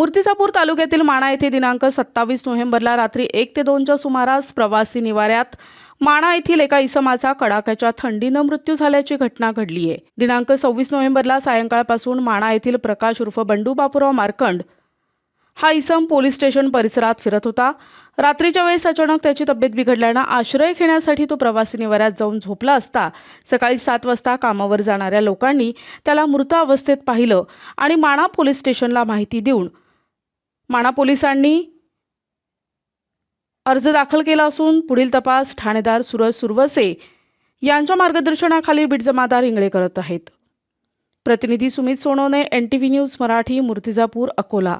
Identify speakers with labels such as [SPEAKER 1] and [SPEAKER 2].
[SPEAKER 1] मूर्तिजापूर तालुक्यातील माणा येथे दिनांक सत्तावीस नोव्हेंबरला रात्री एक ते दोनच्या सुमारास प्रवासी निवाऱ्यात माणा येथील एका इसमाचा कडाक्याच्या थंडीनं मृत्यू झाल्याची घटना घडली आहे. दिनांक सव्वीस नोव्हेंबरला सायंकाळपासून माणा येथील प्रकाश उर्फ बंडू बापूराव मार्कंड हा इसम पोलीस स्टेशन परिसरात फिरत होता. रात्रीच्या वेळेस अचानक त्याची तब्येत बिघडल्यानं आश्रय घेण्यासाठी तो प्रवासी निवाऱ्यात जाऊन झोपला असता सकाळी सात वाजता कामावर जाणाऱ्या लोकांनी त्याला मृत अवस्थेत पाहिलं आणि माणा पोलीस स्टेशनला माहिती देऊन माणा पोलिसांनी अर्ज दाखल केला असून पुढील तपास ठाणेदार सुरज सुरवसे यांच्या मार्गदर्शनाखाली बीट जमादार हिंगळे करत आहेत. प्रतिनिधी Sumit Sonawane N T V news Marathi Murtijapur Akola.